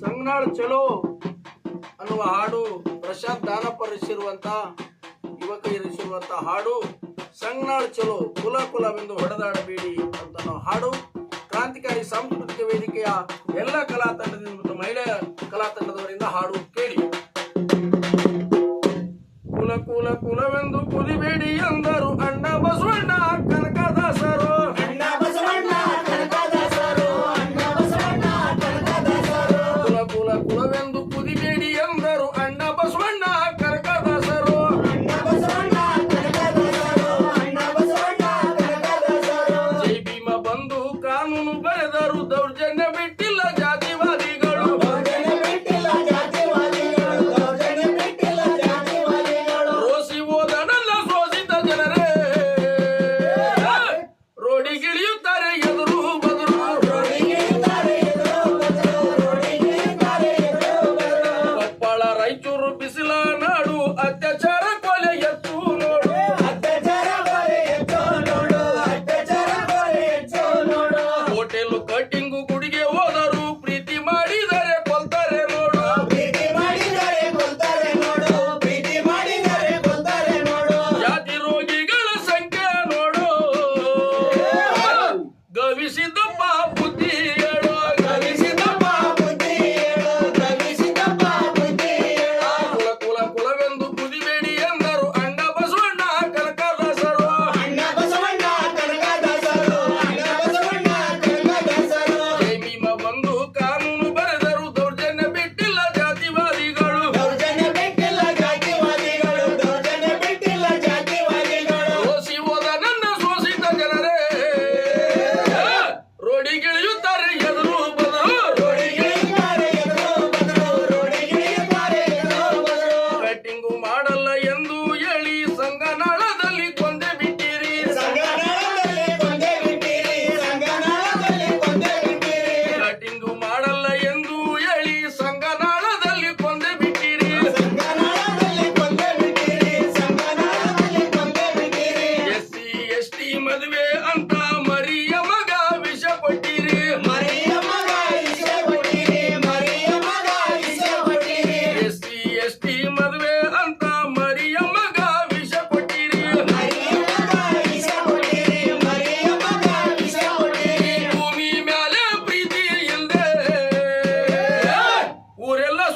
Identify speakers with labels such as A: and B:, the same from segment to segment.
A: ಸಂಗ್ನಾಳ್ ಚಲೋ ಅನ್ನುವ ಹಾಡು ಪ್ರಶಾಂತ್ ದಾನಪ್ಪ ರಚಿಸಿರುವಂತ, ಯುವಕ ಇರಿಸಿರುವಂತ ಹಾಡು ಸಂಗ್ನಾಳ್ ಚಲೋ, ಕುಲ ಕುಲವೆಂದು ಹೊಡೆದಾಡಬೇಡಿ ಅಂತ ಹಾಡು. ಕ್ರಾಂತಿಕಾರಿ ಸಾಂಸ್ಕೃತಿಕ ವೇದಿಕೆಯ ಎಲ್ಲ ಕಲಾ ತಂಡದಿಂದ ಮತ್ತು ಮಹಿಳೆಯ ಕಲಾ ತಂಡದವರಿಂದ ಹಾಡು ಕೇಳಿ. ಕುಲ ಕುಲ ಕುಲವೆಂದು ಕುಲಿಬೇಡಿ ಎಂದರು ಅಣ್ಣ ಬಸವಣ್ಣ ಕನಕದಾಸರು.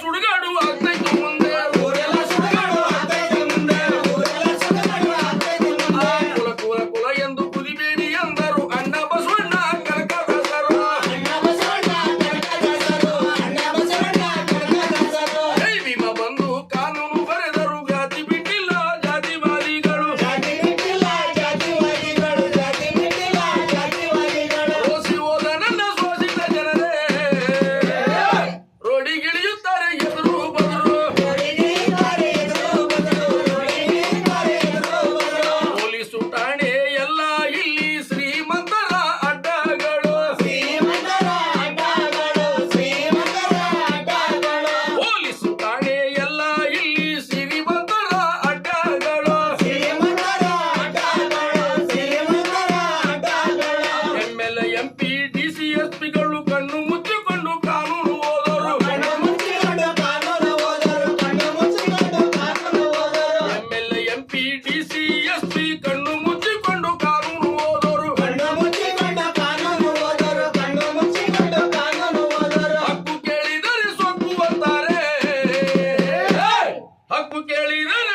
A: sudigadu aagne
B: kondu ಹಕ್ಕು ಕೇಳಿದರೆ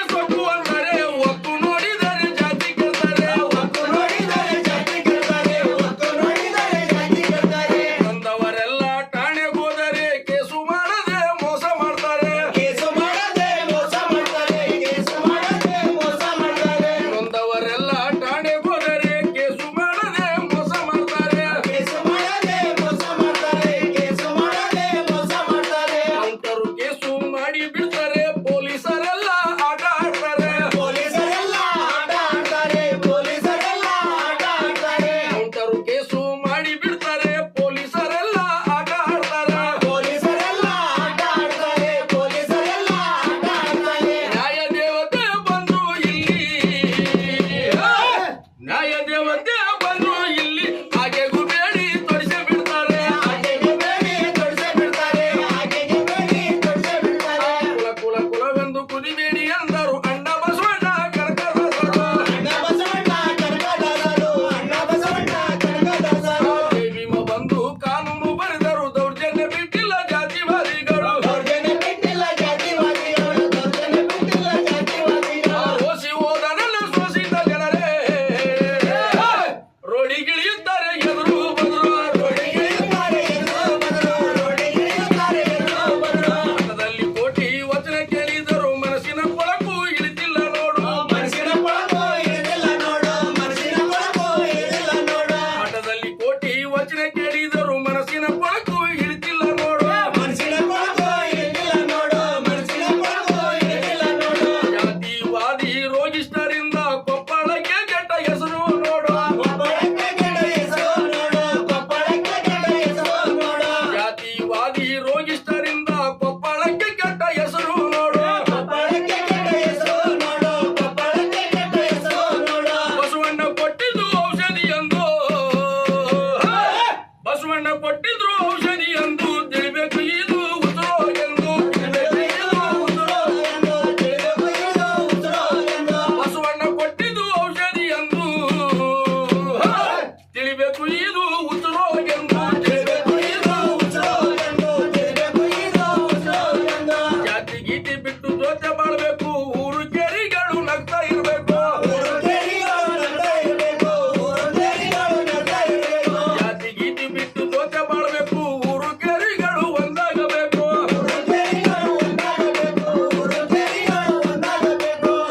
A: ರೋಗಿಷ್ಠರಿಂದ ಕೊಪ್ಪಳಕ್ಕೆ ಕೆಟ್ಟ ಹೆಸರು ನೋಡು.
B: ಕೊಪ್ಪಳಕ್ಕೆ ಕೆಟ್ಟ ಹೆಸರು ನೋಡು. ಕೊಪ್ಪಳಕ್ಕೆ ಕೆಟ್ಟ ಹೆಸರು ನೋಡು.
A: ಬಸವಣ್ಣ ಕೊಟ್ಟಿದ್ದು ಔಷಧಿ ಎಂದು. ಬಸವಣ್ಣ ಕೊಟ್ಟಿದ್ರು ಔಷಧಿ ಎಂದು ತಿಳಿಬೇಕು ಇದು.